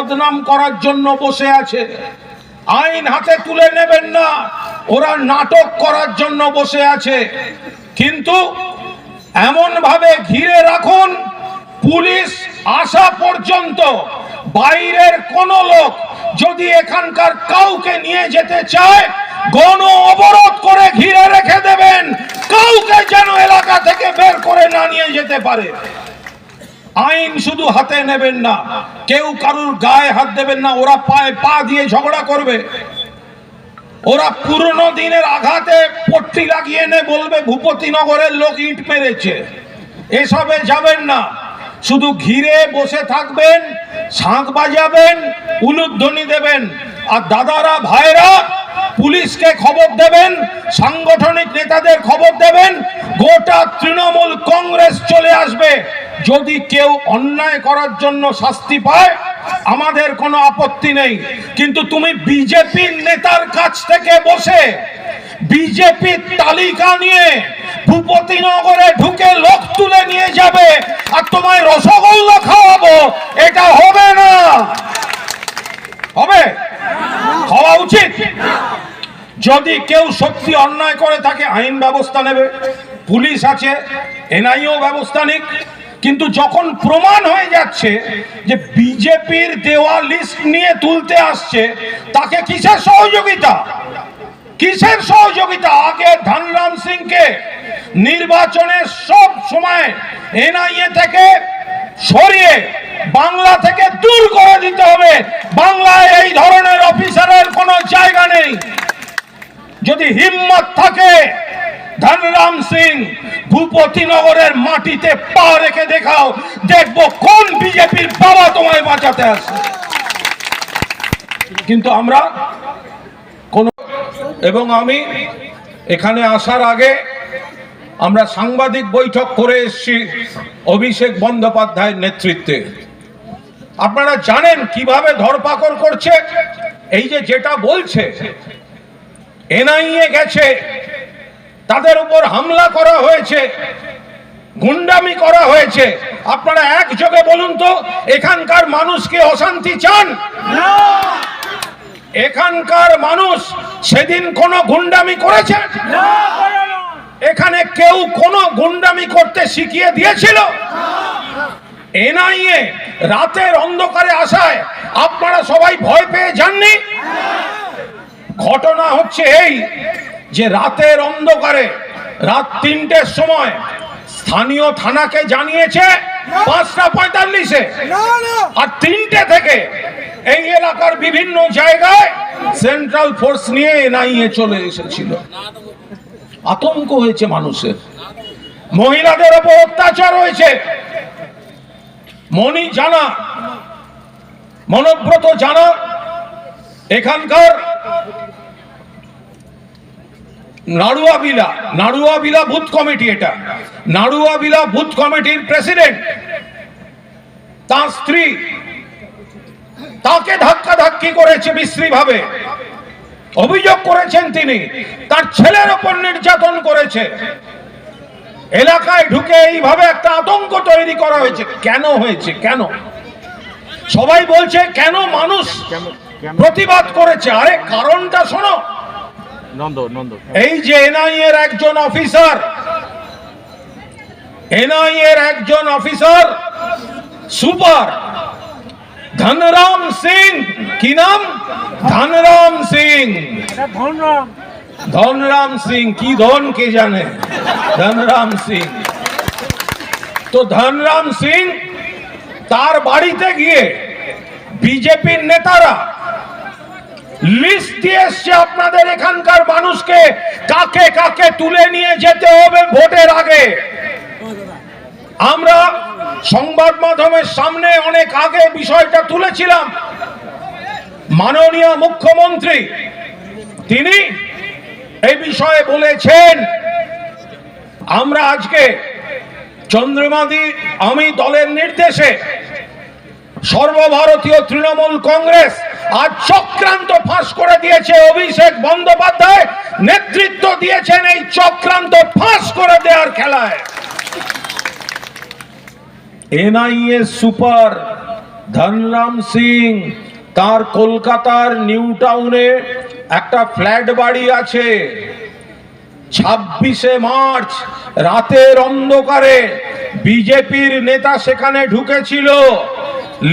বদনাম করার জন্য বসে আছে। আইন হাতে তুলে নেবেন না, ওরা নাটক করার জন্য বসে আছে। কিন্তু এমন ভাবে ঘিরে রাখুন, পুলিশ আসা পর্যন্ত বাইরের কোন লোক যদি এখানকার কাউকে নিয়ে যেতে চায়, গণ অবরোধ করে ঘিরে রেখে দেবেন। কাউকে যেন এলাকা থেকে বের করে না নিয়ে যেতে পারে। আইন শুধু হাতে নেবেন না, কেউ কারুর গায়ে হাত দেবেন না, ওরা পায়ে পা দিয়ে ঝগড়া করবে। ওরা পুরনো দিনের আঘাতে পট্টি লাগিয়ে এনে বলবে ভূপতিনগরের লোক ইট মেরেছে। এসবে যাবেন না, শুধু ঘিরে বসে থাকবেন, শাঁখ বাজাবেন, উলুধ্বনি দেবেন, আর দাদারা, ভাইরা পুলিশকে খবর দেবেন, সাংগঠনিক নেতাদের খবর দেবেন, গোটা তৃণমূল কংগ্রেস চলে আসবে। যদি কেউ অন্যায় করার জন্য শাস্তি পায়, আমাদের কোনো আপত্তি নেই। কিন্তু তুমি বিজেপির নেতার কাছ থেকে বসে বিজেপির তালিকা নিয়ে ভূপতিনগরে ঢুকে লোক তুলে নিয়ে যাবে আর তোমায় রসগোল্লা খাওয়াবো, এটা হবে না। হবে? হওয়া উচিত। যদি কেউ সত্যি অন্যায় করে থাকে আইন ব্যবস্থা নেবে। পুলিশ আছে, এনআইও ব্যবস্থা নিক। কিন্তু যখন প্রমাণ হয়ে যাচ্ছে যে বিজেপির দেওয়া লিস্ট নিয়ে তুলতে আসছে, তাকে কিসের সহযোগিতা? কিসের সহযোগিতা? আগে ধনরাম সিংকে নির্বাচনের সব সময় এনআইএ থেকে সরিয়ে বাংলা থেকে দূর করে দিতে হবে। বাংলায় এই ধরনের অফিসারের কোনো জায়গা নেই। যদি হিম্মত থাকে ধনরাম সিং ভূপতিনগরের মাটিতে পা রেখে দেখাও, দেখব কোন বিজেপির বাবা তোমায় বাঁচাতে আসে। কিন্তু আমরা কোন এবং আমি এখানে আসার আগে আমরা সাংবাদিক বৈঠক করে এসেছি অভিষেক বন্দ্যোপাধ্যায়ের নেতৃত্বে। আপনারা জানেন কীভাবে ধরপাকড় করছে? এই যে যেটা বলছে, এনআইএ গেছে তাদের উপর হামলা করা হয়েছে গুন্ডামি করা হয়েছে। আপনারা একযোগে বলুন তো এখানকার মানুষকে অশান্তি চান? এখানকার মানুষ সেদিন কোনো গুন্ডামি করেছে? এখানে কেউ কোনো গুন্ডামি করতে শিখিয়ে দিয়েছিল? এনআইএ রাতের অন্ধকারে আসায় আপনারা সবাই ভয় পেয়ে যাননি? ঘটনা হচ্ছে এই যে রাতের অন্ধকারে রাত তিনটের সময় স্থানীয় থানাকে জানিয়েছে পাঁচটা পঁয়তাল্লিশে। আর তিনটে থেকে এই এলাকার বিভিন্ন জায়গায় সেন্ট্রাল ফোর্স নিয়ে এনআইএ চলে এসেছিল। আতঙ্ক হয়েছে মানুষের। মহিলাদের ওপর অত্যাচার হয়েছে। মনি জানা মনব্রত জানা এখানকার নাড়ুয়াবিলা নাড়ুয়াবিলা বুথ কমিটি এটা। নাড়ুয়াবিলা বুথ কমিটির প্রেসিডেন্ট তার স্ত্রী তাকে ধাক্কা ধাক্কি করেছে বিশ্রী ভাবে অভিযোগ করেছেন তিনি তার ছেলের ওপর নির্যাতন করেছে। এলাকায় ঢুকে এইভাবে একটা আতঙ্ক তৈরি করা হয়েছে। কেন হয়েছে? কেন? সবাই বলছে কেন মানুষ প্রতিবাদ করেছে? আরে কারণটা শোনো। এই যে একজন অফিসার একজন অফিসার, সুপার, ধনরাম সিং। কি নাম? ধনরাম সিং। ধনরাম সিং, কি ধন কে জানে? ধনরাম সিং। তো ধনরাম সিং তার বাড়িতে গিয়ে বিজেপির নেতারা লিস্ট দিয়ে আপনাদের এখানকার মানুষকে। কাকে কাকে তুলে নিয়ে যেতে হবে ভোটের আগে? আমরা সংবাদ মাধ্যমের সামনে অনেক আগে বিষয়টা তুলেছিলাম। মাননীয় মুখ্যমন্ত্রী, তিনি এই বিষয়ে বলেছেন, আমরা আজকে চন্দ্রমাদি আমি দলের নির্দেশে সর্বভারতীয় তৃণমূল কংগ্রেস আজ চক্রান্ত ফাঁস করে দিয়েছে অভিষেক বন্দ্যোপাধ্যায়। নেতৃত্ব দিয়েছেন এই চক্রান্ত ফাঁস করে দেওয়ার খেলায়। এনআইএ সুপার ধনরাম সিং, তার কলকাতার নিউ টাউনে একটা ফ্ল্যাট বাড়ি আছে। ছাব্বিশে মার্চ, রাতের অন্ধকারে বিজেপির নেতা সেখানে ঢুকেছিল।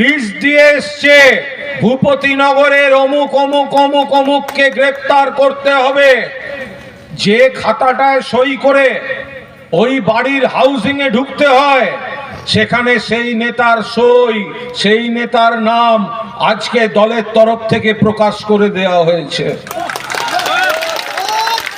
লিস্ট দিয়ে এসছে ভূপতিনগরের অমুক অমুক অমুক অমুককে গ্রেপ্তার করতে হবে। যে খাতাটায় সই করে ওই বাড়ির হাউজিং এ ঢুকতে হয়, সেখানে সেই নেতার সই, সেই নেতার নাম আজকে দলের তরফ থেকে প্রকাশ করে দেওয়া হয়েছে।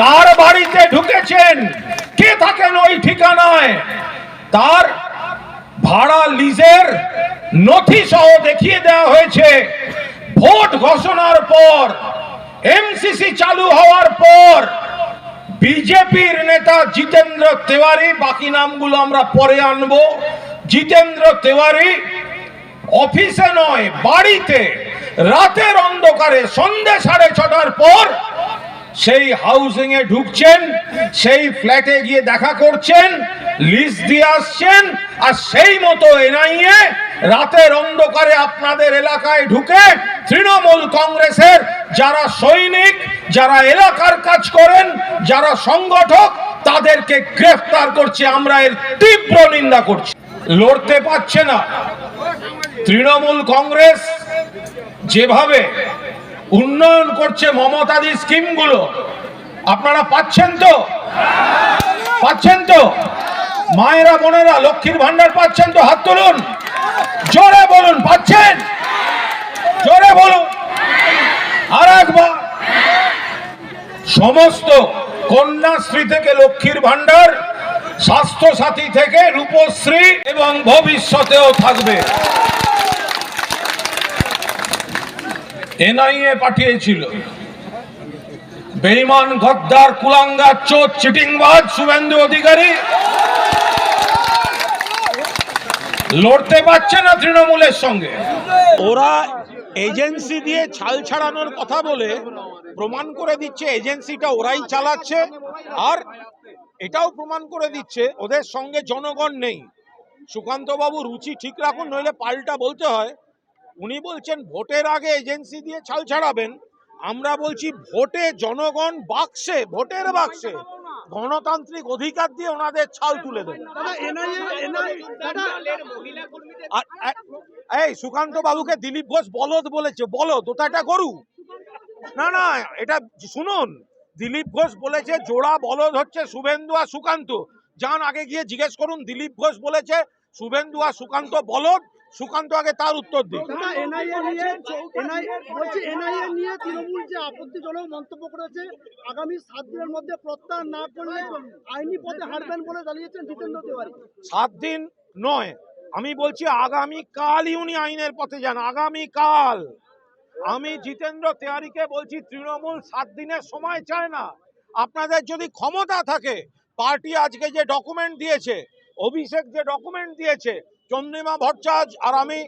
কার বাড়িতে ঢুকেছেন? কে থাকেন ওই ঠিকানায়? তার ভাড়া, লিজের নথি সহ দেখিয়ে দেওয়া হয়েছে। ভোট ঘোষণার পর এমসিসি চালু হওয়ার পর, বিজেপির নেতা জিতেন্দ্র তেওয়ারি, বাকি নামগুলো আমরা পরে আনব। জিতেন্দ্র তেওয়ারি অফিসে নয়, বাড়িতে, রাতের অন্ধকারে সন্ধে সাড়ে ছটার পর সেই হাউজিং এ ঢুকছেন, সেই ফ্ল্যাটে গিয়ে দেখা করছেন, লিস্ট দিয়ে আসছেন, আর সেই মতো এনআইএ রাতের অন্ধকারে আপনাদের এলাকায় ঢুকে তৃণমূল কংগ্রেসের যারা সৈনিক, যারা এলাকার কাজ করেন, যারা সংগঠক, তাদেরকে গ্রেফতার করছে, আমরা এর তীব্র নিন্দা করছি। লড়তে পারছে না। তৃণমূল কংগ্রেস যেভাবে উন্নয়ন করছে মমতাদি স্কিমগুলো, আপনারা পাচ্ছেন তো? পাচ্ছেন তো? মায়েরা, বোনেরা, লক্ষ্মীর ভান্ডার পাচ্ছেন তো? হাত তুলুন। জোরে বলুন, পাচ্ছেন? জোরে বলুন। আর একবার। সমস্ত কন্যাশ্রী থেকে লক্ষ্মীর ভান্ডার স্বাস্থ্য সাথী থেকে রূপশ্রী এবং ভবিষ্যতেও থাকবে। এনআইএ পাঠিয়েছিল। বেইমান গদ্দার কুলাঙ্গার চোর, চিটিংবাজ, শুভেন্দু অধিকারী লড়তে পারছে না তৃণমূলের সঙ্গে। ওরা এজেন্সি দিয়ে ছাল ছাড়ানোর কথা বলে প্রমাণ করে দিচ্ছে, এজেন্সিটা ওরাই চালাচ্ছে, আর এটাও প্রমাণ করে দিচ্ছে, ওদের সঙ্গে জনগণ নেই। সুকান্ত বাবু রুচি ঠিক রাখুন, নইলে পাল্টা বলতে হয়। উনি বলছেন, ভোটের আগে এজেন্সি দিয়ে ছাল ছাড়াবেন। আমরা বলছি, ভোটে জনগণ বাক্সে, ভোটের বাক্সে। গণতান্ত্রিক অধিকার দিয়ে ওনাদের ছাল তুলে দেবে। এই সুকান্ত বাবুকে দিলীপ ঘোষ বলদ বলেছে বলদ ওটা একটা গরু। না না এটা শুনুন দিলীপ ঘোষ বলেছে জোড়া বলদ হচ্ছে শুভেন্দু আর সুকান্ত। যান আগে গিয়ে জিজ্ঞেস করুন দিলীপ ঘোষ বলেছে শুভেন্দু আর সুকান্ত বলদ সুকান্ত আগে তার উত্তর দিন। নিয়ে তৃণমূল যে আপত্তিজনক মন্তব্য করেছে আগামী সাত দিনের মধ্যে প্রত্যাহার না করলে আইনি পথে হারবেন বলে জানিয়েছেন জিতেন্দ্র তিওয়ারি। সাত দিন নয় আমি বলছি আগামী কালই উনি আইনের পথে যান আগামী কাল আমি জিতেন্দ্র তেওয়ারিকে বলছি তৃণমূল সাত দিনের সময় চায় না। আপনাদের যদি ক্ষমতা থাকে পার্টি আজকে যে ডকুমেন্ট দিয়েছে অভিষেক যে ডকুমেন্ট দিয়েছে চন্দ্রিমা ভট্টাচার্য আর আমি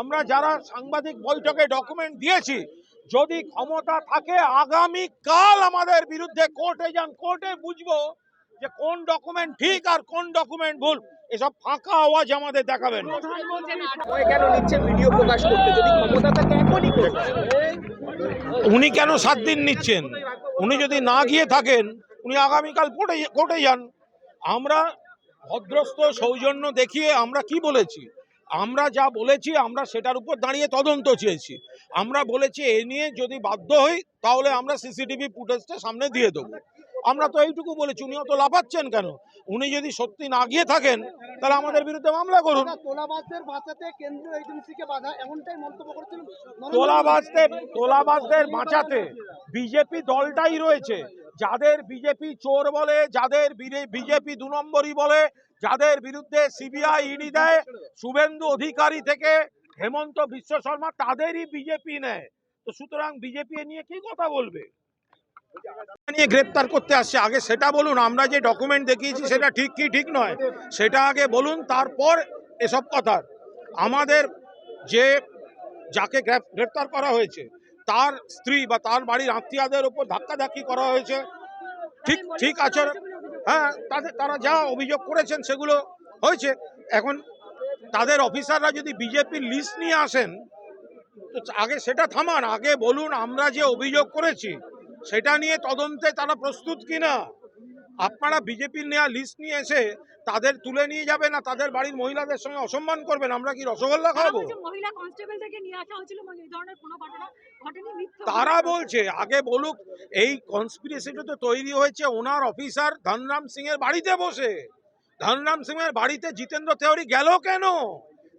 আমরা যারা সাংবাদিক বৈঠকে ডকুমেন্ট দিয়েছি যদি ক্ষমতা থাকে আগামী কাল আমাদের বিরুদ্ধে কোর্টে যান। কোর্টে বুঝব যে কোন ডকুমেন্ট ঠিক আর কোন ডকুমেন্ট ভুল। এসব ফাঁকা আওয়াজ আমাদের দেখাবেন। উনি কেন সাত দিন নিচ্ছেন? উনি যদি না গিয়ে থাকেন উনি আগামীকাল কোর্টে কোর্টে যান। আমরা ভদ্রস্থ সৌজন্য দেখিয়ে আমরা কি বলেছি? আমরা যা বলেছি আমরা সেটার উপর দাঁড়িয়ে তদন্ত চেয়েছি। আমরা বলেছি এ নিয়ে যদি বাধ্য হই তাহলে আমরা সিসিটিভি ফুটেজটা সামনে দিয়ে দেবো। আমরা তো এইটুকু বলেছি উনি অত লাফাচ্ছেন কেন? উনি যদি সত্যি না গিয়ে থাকেন তাহলে আমাদের বিরুদ্ধে মামলা করুন। তোলাবাজদের তোলাবাজদের বাঁচাতে বিজেপি দলটাই রয়েছে। যাদের বিজেপি চোর বলে, যাদের বিজেপি দু নম্বরই বলে, যাদের বিরুদ্ধে সিবিআই ইডি দেয়, শুভেন্দু অধিকারী থেকে হেমন্ত বিশ্ব শর্মা, তাদেরই বিজেপি নেয়। তো সুতরাং বিজেপি নিয়ে কি কথা বলবে? নিয়ে গ্রেপ্তার করতে আসছে। আগে সেটা বলুন, আমরা যে ডকুমেন্ট দেখিয়েছি, সেটা ঠিক কি ঠিক নয়? সেটা আগে বলুন, তারপর এসব কথা। আমাদের যে, যাকে গ্রেপ- গ্রেপ্তার করা হয়েছে তার স্ত্রী বা তার বাড়ির আত্মীয়দের উপর ধাক্কাধাক্কি করা হয়েছে। ঠিক ঠিক আছে হ্যাঁ তাদের, তারা যা অভিযোগ করেছেন সেগুলো হয়েছে। এখন তাদের অফিসাররা যদি বিজেপির লিস্ট নিয়ে আসেন, তো আগে সেটা থামান, আগে বলুন আমরা যে অভিযোগ করেছি, সেটা নিয়ে তদন্তে তারা প্রস্তুত কিনা? আপনারা বিজেপির নেওয়া লিস্ট নিয়ে এসে তাদের তুলে নিয়ে যাবে না তাদের বাড়ির মহিলাদের সঙ্গে অসম্মান করবেন আমরা কি রসগোল্লা হয়েছিল মানে তারা বলছে আগে বলুক এই কনস্পিরেসিটা তো তৈরি হয়েছে ওনার অফিসার ধনরাম সিং এর বাড়িতে বসে। ধনরাম সিং এর বাড়িতে জিতেন্দ্র তেওয়ারি গেল কেন?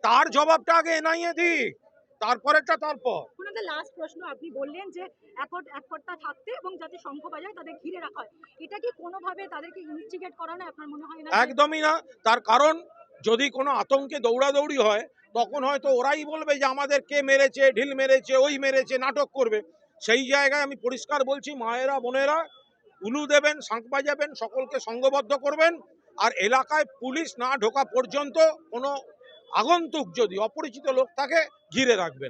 তার জবাবটা আগে এনআইএ দিক তারপরেরটা তারপর। ওনাদের লাস্ট প্রশ্ন, আপনি বললেন যে একট থাকতে এবং যাতে শঙ্খ বাজায় তাদের ঘিরে রাখা হয়। এটা কি কোনোভাবে তাদেরকে ইনস্টিগেট আপনার মনে হয় না? একদমই না। তার কারণ, যদি কোনো আতঙ্কে দৌড়াদৌড়ি হয়, তখন হয়তো ওরাই বলবে যে আমাদের কে মেরেছে, ঢিল মেরেছে, ওই মেরেছে, নাটক করবে। সেই জায়গায় আমি পরিষ্কার বলছি, মায়েরা, বোনেরা, উলু দেবেন, শাঁখ বাজাবেন, সকলকে সঙ্গবদ্ধ করবেন। আর এলাকায় পুলিশ না ঢোকা পর্যন্ত কোনো আগন্তুক যদি অপরিচিত লোক থাকে, ঘিরে রাখবেন।